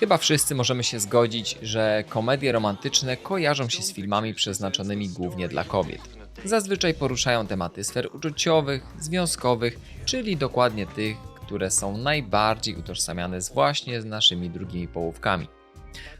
Chyba wszyscy możemy się zgodzić, że komedie romantyczne kojarzą się z filmami przeznaczonymi głównie dla kobiet. Zazwyczaj poruszają tematy sfer uczuciowych, związkowych, czyli dokładnie tych, które są najbardziej utożsamiane z właśnie z naszymi drugimi połówkami.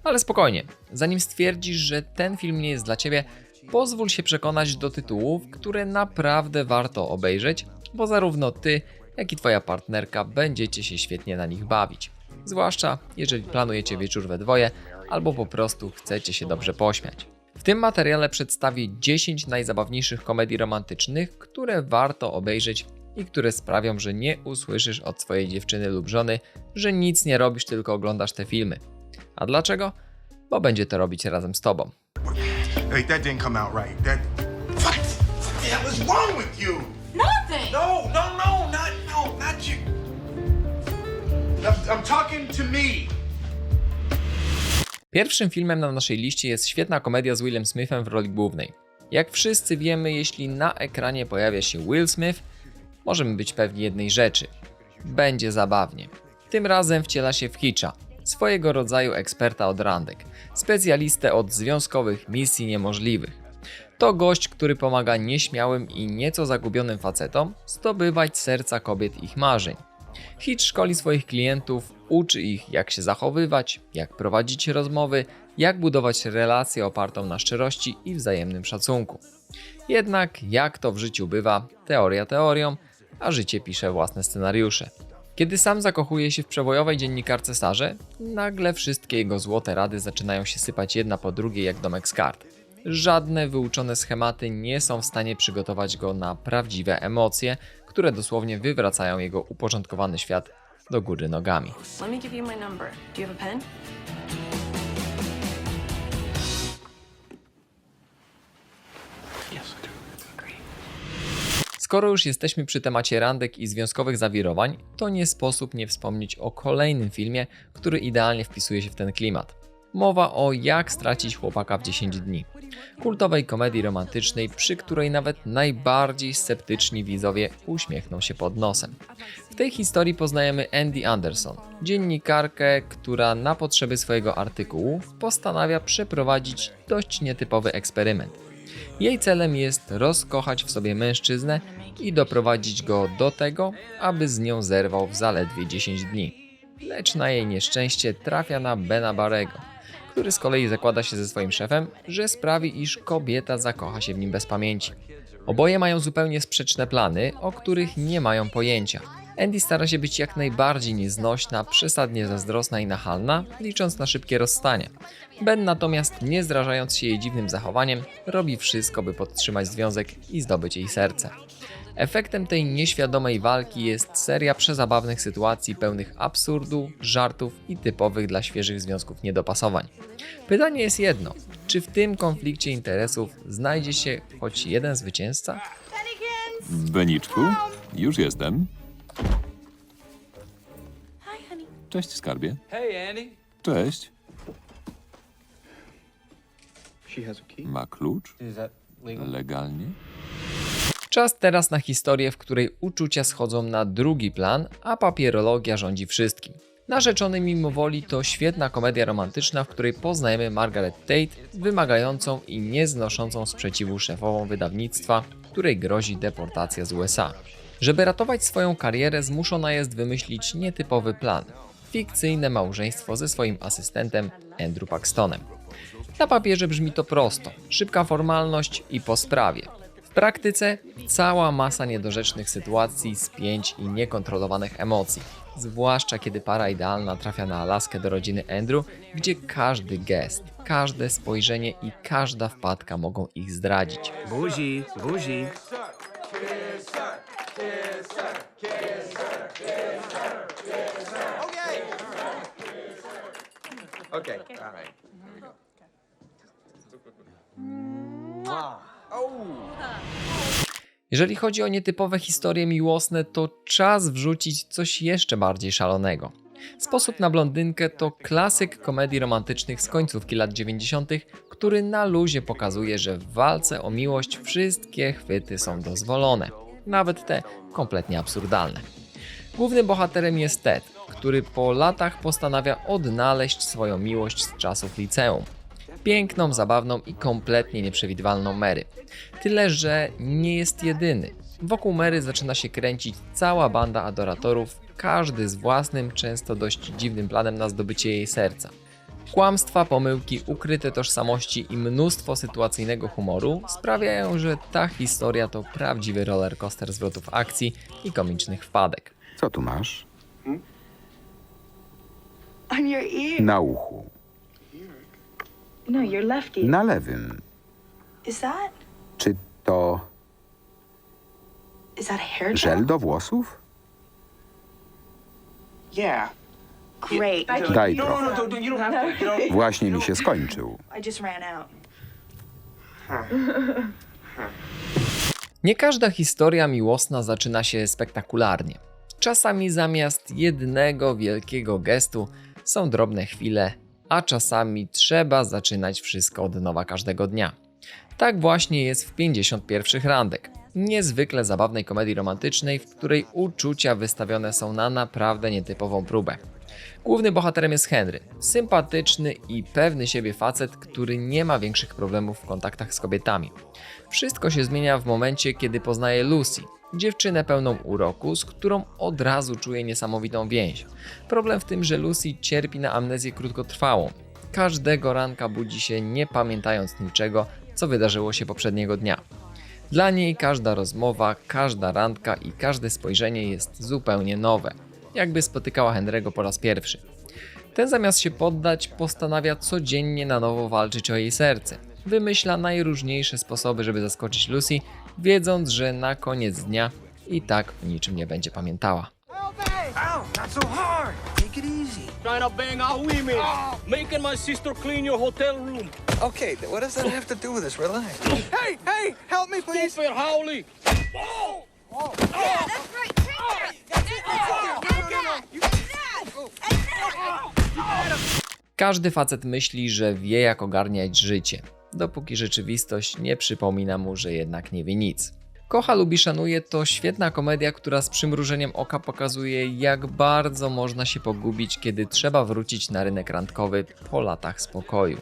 Ale spokojnie, zanim stwierdzisz, że ten film nie jest dla ciebie, pozwól się przekonać do tytułów, które naprawdę warto obejrzeć, bo zarówno ty, jak i twoja partnerka będziecie się świetnie na nich bawić. Zwłaszcza jeżeli planujecie wieczór we dwoje, albo po prostu chcecie się dobrze pośmiać. W tym materiale przedstawię 10 najzabawniejszych komedii romantycznych, które warto obejrzeć i które sprawią, że nie usłyszysz od swojej dziewczyny lub żony, że nic nie robisz, tylko oglądasz te filmy. A dlaczego? Bo będzie to robić razem z tobą. Hey, that didn't come out right. That. What? What the hell is wrong with you? Nothing. No, no, no, not no, not you. I'm, talking to me. Pierwszym filmem na naszej liście jest świetna komedia z Willem Smithem w roli głównej. Jak wszyscy wiemy, jeśli na ekranie pojawia się Will Smith, możemy być pewni jednej rzeczy. Będzie zabawnie. Tym razem wciela się w Hitcha, swojego rodzaju eksperta od randek, specjalistę od związkowych misji niemożliwych. To gość, który pomaga nieśmiałym i nieco zagubionym facetom zdobywać serca kobiet ich marzeń. Hitch szkoli swoich klientów, uczy ich jak się zachowywać, jak prowadzić rozmowy, jak budować relację opartą na szczerości i wzajemnym szacunku. Jednak, jak to w życiu bywa, teoria teorią, a życie pisze własne scenariusze. Kiedy sam zakochuje się w przewojowej dziennikarce Sarze, nagle wszystkie jego złote rady zaczynają się sypać jedna po drugiej jak domek z kart. Żadne wyuczone schematy nie są w stanie przygotować go na prawdziwe emocje, które dosłownie wywracają jego uporządkowany świat do góry nogami. Skoro już jesteśmy przy temacie randek i związkowych zawirowań, to nie sposób nie wspomnieć o kolejnym filmie, który idealnie wpisuje się w ten klimat. Mowa o Jak stracić chłopaka w 10 dni. Kultowej komedii romantycznej, przy której nawet najbardziej sceptyczni widzowie uśmiechną się pod nosem. W tej historii poznajemy Andy Anderson, dziennikarkę, która na potrzeby swojego artykułu postanawia przeprowadzić dość nietypowy eksperyment. Jej celem jest rozkochać w sobie mężczyznę i doprowadzić go do tego, aby z nią zerwał w zaledwie 10 dni. Lecz na jej nieszczęście trafia na Bena Barego, który z kolei zakłada się ze swoim szefem, że sprawi, iż kobieta zakocha się w nim bez pamięci. Oboje mają zupełnie sprzeczne plany, o których nie mają pojęcia. Andy stara się być jak najbardziej nieznośna, przesadnie zazdrosna i nachalna, licząc na szybkie rozstanie. Ben natomiast, nie zrażając się jej dziwnym zachowaniem, robi wszystko, by podtrzymać związek i zdobyć jej serce. Efektem tej nieświadomej walki jest seria przezabawnych sytuacji pełnych absurdu, żartów i typowych dla świeżych związków niedopasowań. Pytanie jest jedno: czy w tym konflikcie interesów znajdzie się choć jeden zwycięzca? Beniczku, już jestem. Cześć, skarbie. Cześć. Ma klucz? Legalnie? Czas teraz na historię, w której uczucia schodzą na drugi plan, a papierologia rządzi wszystkim. Narzeczony mimo woli to świetna komedia romantyczna, w której poznajemy Margaret Tate, wymagającą i nieznoszącą sprzeciwu szefową wydawnictwa, której grozi deportacja z USA. Żeby ratować swoją karierę, zmuszona jest wymyślić nietypowy plan fikcyjne małżeństwo ze swoim asystentem Andrew Paxtonem. Na papierze brzmi to prosto, szybka formalność i po sprawie. W praktyce cała masa niedorzecznych sytuacji, spięć i niekontrolowanych emocji. Zwłaszcza kiedy para idealna trafia na Alaskę do rodziny Andrew, gdzie każdy gest, każde spojrzenie i każda wpadka mogą ich zdradzić. Buzi, buzi. Okay. All right. Here we go. Jeżeli chodzi o nietypowe historie miłosne, to czas wrzucić coś jeszcze bardziej szalonego. Sposób na blondynkę to klasyk komedii romantycznych z końcówki lat 90., który na luzie pokazuje, że w walce o miłość wszystkie chwyty są dozwolone, nawet te kompletnie absurdalne. Głównym bohaterem jest Ted, który po latach postanawia odnaleźć swoją miłość z czasów liceum. Piękną, zabawną i kompletnie nieprzewidywalną Mary. Tyle, że nie jest jedyny. Wokół Mary zaczyna się kręcić cała banda adoratorów, każdy z własnym, często dość dziwnym planem na zdobycie jej serca. Kłamstwa, pomyłki, ukryte tożsamości i mnóstwo sytuacyjnego humoru sprawiają, że ta historia to prawdziwy rollercoaster zwrotów akcji i komicznych wpadek. Co tu masz? On your ear. Na uchu. No, your left ear. Na lewym. Is that Czy to is that a hair gel? żel do włosów? Yeah. Great. Daj No, no, trochę. no, don't, you don't have to. You. Właśnie mi się skończył. I just ran out. Nie każda historia miłosna zaczyna się spektakularnie. Czasami zamiast jednego wielkiego gestu są drobne chwile, a czasami trzeba zaczynać wszystko od nowa każdego dnia. Tak właśnie jest w 51 randek. Niezwykle zabawnej komedii romantycznej, w której uczucia wystawione są na naprawdę nietypową próbę. Głównym bohaterem jest Henry, sympatyczny i pewny siebie facet, który nie ma większych problemów w kontaktach z kobietami. Wszystko się zmienia w momencie, kiedy poznaje Lucy, dziewczynę pełną uroku, z którą od razu czuje niesamowitą więź. Problem w tym, że Lucy cierpi na amnezję krótkotrwałą. Każdego ranka budzi się nie pamiętając niczego, co wydarzyło się poprzedniego dnia. Dla niej każda rozmowa, każda randka i każde spojrzenie jest zupełnie nowe, jakby spotykała Henry'ego po raz pierwszy. Ten zamiast się poddać, postanawia codziennie na nowo walczyć o jej serce. Wymyśla najróżniejsze sposoby, żeby zaskoczyć Lucy, wiedząc, że na koniec dnia i tak o niczym nie będzie pamiętała. Trying to bang our women. Making my sister clean your hotel room. Okay, th- what does that have to do with this? Relax. Hey, hey, help me, please. Stupid Howley. Każdy facet myśli, że wie jak ogarniać życie, dopóki rzeczywistość nie przypomina mu, że jednak nie wie nic. Kocha lubi szanuje to świetna komedia, która z przymrużeniem oka pokazuje, jak bardzo można się pogubić, kiedy trzeba wrócić na rynek randkowy po latach spokoju.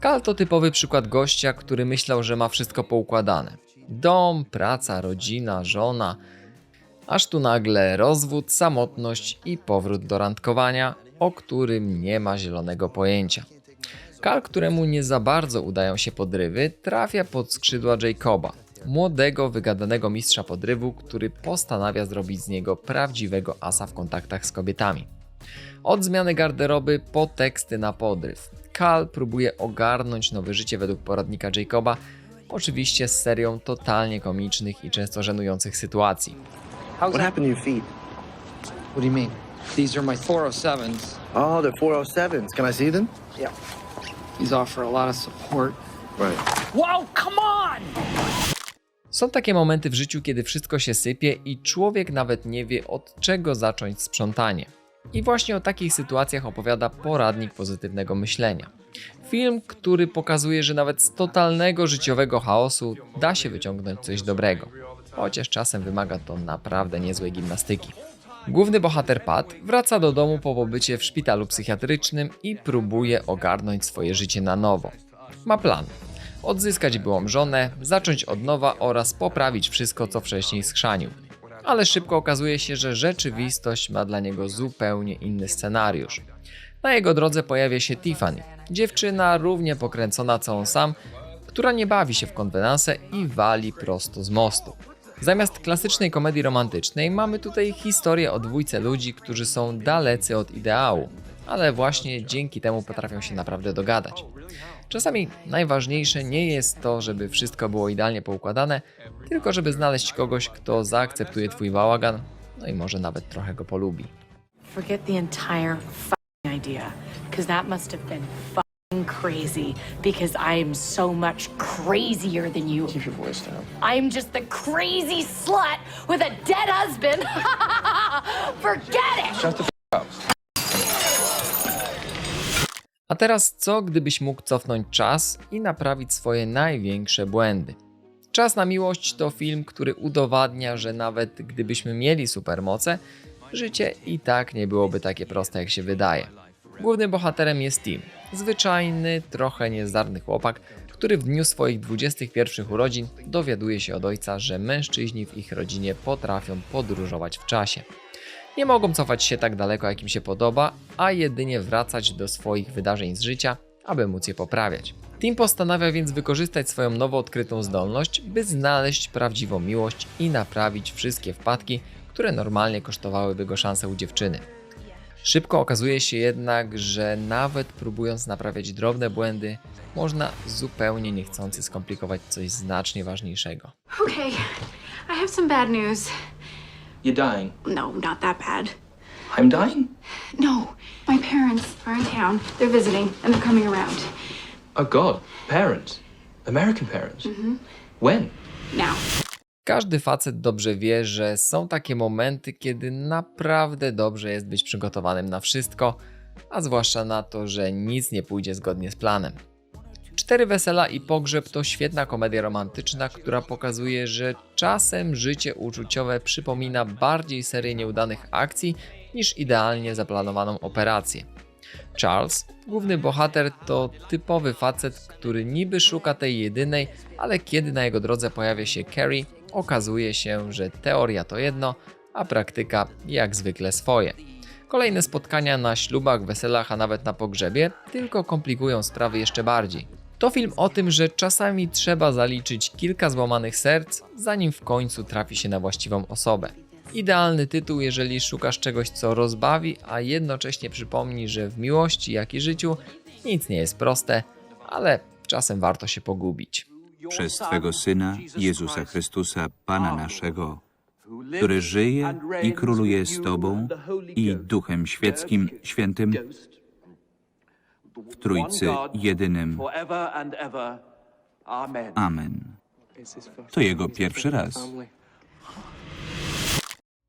Kal to typowy przykład gościa, który myślał, że ma wszystko poukładane. Dom, praca, rodzina, żona. Aż tu nagle rozwód, samotność i powrót do randkowania, o którym nie ma zielonego pojęcia. Kal, któremu nie za bardzo udają się podrywy, trafia pod skrzydła Jacoba, młodego, wygadanego mistrza podrywu, który postanawia zrobić z niego prawdziwego asa w kontaktach z kobietami. Od zmiany garderoby po teksty na podryw. Kal próbuje ogarnąć nowe życie według poradnika Jacoba, oczywiście z serią totalnie komicznych i często żenujących sytuacji. What happened to your feet? What do you mean? These are my 407s. Oh, they're 407s. Can I see them? These offer a lot of support. Right. Wow, come on! Są takie momenty w życiu, kiedy wszystko się sypie i człowiek nawet nie wie od czego zacząć sprzątanie. I właśnie o takich sytuacjach opowiada poradnik pozytywnego myślenia. Film, który pokazuje, że nawet z totalnego życiowego chaosu da się wyciągnąć coś dobrego. Chociaż czasem wymaga to naprawdę niezłej gimnastyki. Główny bohater Pat wraca do domu po pobycie w szpitalu psychiatrycznym i próbuje ogarnąć swoje życie na nowo. Ma plan. Odzyskać byłą żonę, zacząć od nowa oraz poprawić wszystko, co wcześniej schrzanił. Ale szybko okazuje się, że rzeczywistość ma dla niego zupełnie inny scenariusz. Na jego drodze pojawia się Tiffany, dziewczyna równie pokręcona co on sam, która nie bawi się w konwenanse i wali prosto z mostu. Zamiast klasycznej komedii romantycznej mamy tutaj historię o dwójce ludzi, którzy są dalecy od ideału, ale właśnie dzięki temu potrafią się naprawdę dogadać. Czasami najważniejsze nie jest to, żeby wszystko było idealnie poukładane, tylko żeby znaleźć kogoś, kto zaakceptuje twój bałagan, no i może nawet trochę go polubi. Forget the entire idea, that must have been crazy. Because I am so much crazier than you. Keep your voice down. I'm just the crazy slut with a dead husband. Forget it. Shut the f- up. A teraz co, gdybyś mógł cofnąć czas i naprawić swoje największe błędy? Czas na miłość to film, który udowadnia, że nawet gdybyśmy mieli supermoce, życie i tak nie byłoby takie proste jak się wydaje. Głównym bohaterem jest Tim, zwyczajny, trochę niezdarny chłopak, który w dniu swoich 21 urodzin dowiaduje się od ojca, że mężczyźni w ich rodzinie potrafią podróżować w czasie. Nie mogą cofać się tak daleko, jak im się podoba, a jedynie wracać do swoich wydarzeń z życia, aby móc je poprawiać. Tim postanawia więc wykorzystać swoją nowo odkrytą zdolność, by znaleźć prawdziwą miłość i naprawić wszystkie wpadki, które normalnie kosztowałyby go szansę u dziewczyny. Szybko okazuje się jednak, że nawet próbując naprawiać drobne błędy, można zupełnie niechcący skomplikować coś znacznie ważniejszego. Okay, I have some bad news. You're dying. No, not that bad. I'm dying? No, my parents are in town. They're visiting and they're coming around. Oh God, parents. American parents. When? Now. Każdy facet dobrze wie, że są takie momenty, kiedy naprawdę dobrze jest być przygotowanym na wszystko, a zwłaszcza na to, że nic nie pójdzie zgodnie z planem. Cztery wesela i pogrzeb to świetna komedia romantyczna, która pokazuje, że czasem życie uczuciowe przypomina bardziej serię nieudanych akcji niż idealnie zaplanowaną operację. Charles, główny bohater, to typowy facet, który niby szuka tej jedynej, ale kiedy na jego drodze pojawia się Carrie, okazuje się, że teoria to jedno, a praktyka jak zwykle swoje. Kolejne spotkania na ślubach, weselach, a nawet na pogrzebie tylko komplikują sprawy jeszcze bardziej. To film o tym, że czasami trzeba zaliczyć kilka złamanych serc, zanim w końcu trafi się na właściwą osobę. Idealny tytuł, jeżeli szukasz czegoś, co rozbawi, a jednocześnie przypomni, że w miłości, jak i życiu nic nie jest proste, ale czasem warto się pogubić. Przez Twego Syna, Jezusa Chrystusa, Pana naszego, który żyje i króluje z Tobą i Duchem Świeckim, Świętym, w Trójcy jedynym. Amen. To jego pierwszy raz.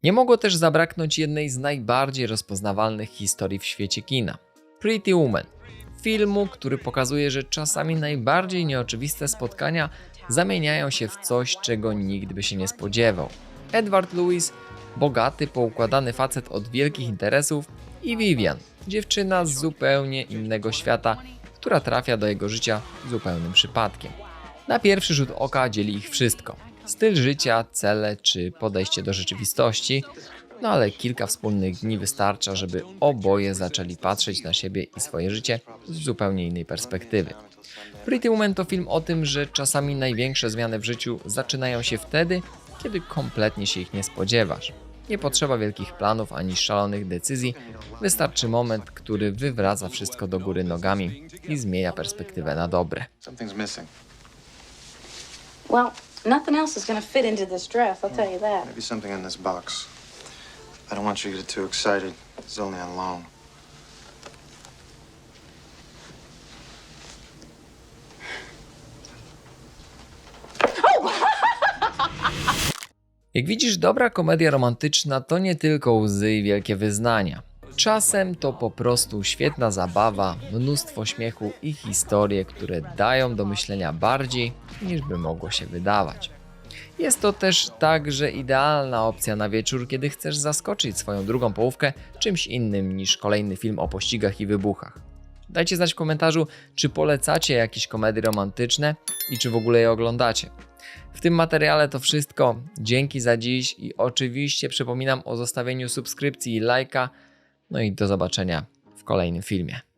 Nie mogło też zabraknąć jednej z najbardziej rozpoznawalnych historii w świecie kina Pretty Woman. Filmu, który pokazuje, że czasami najbardziej nieoczywiste spotkania zamieniają się w coś, czego nikt by się nie spodziewał. Edward Lewis, bogaty, poukładany facet od wielkich interesów, i Vivian, dziewczyna z zupełnie innego świata, która trafia do jego życia zupełnym przypadkiem. Na pierwszy rzut oka dzieli ich wszystko: styl życia, cele czy podejście do rzeczywistości. No ale kilka wspólnych dni wystarcza, żeby oboje zaczęli patrzeć na siebie i swoje życie z zupełnie innej perspektywy. Pretty Woman to film o tym, że czasami największe zmiany w życiu zaczynają się wtedy, kiedy kompletnie się ich nie spodziewasz. Nie potrzeba wielkich planów ani szalonych decyzji, wystarczy moment, który wywraca wszystko do góry nogami i zmienia perspektywę na dobre. Well, nothing else is gonna fit into this dress, I'll tell you that. Maybe something in this box. I don't want you to get too excited. It's only on loan. Jak widzisz, dobra komedia romantyczna to nie tylko łzy i wielkie wyznania. Czasem to po prostu świetna zabawa, mnóstwo śmiechu i historie, które dają do myślenia bardziej niż by mogło się wydawać. Jest to też także idealna opcja na wieczór, kiedy chcesz zaskoczyć swoją drugą połówkę czymś innym niż kolejny film o pościgach i wybuchach. Dajcie znać w komentarzu, czy polecacie jakieś komedie romantyczne i czy w ogóle je oglądacie. W tym materiale to wszystko. Dzięki za dziś i oczywiście przypominam o zostawieniu subskrypcji i lajka. No i do zobaczenia w kolejnym filmie.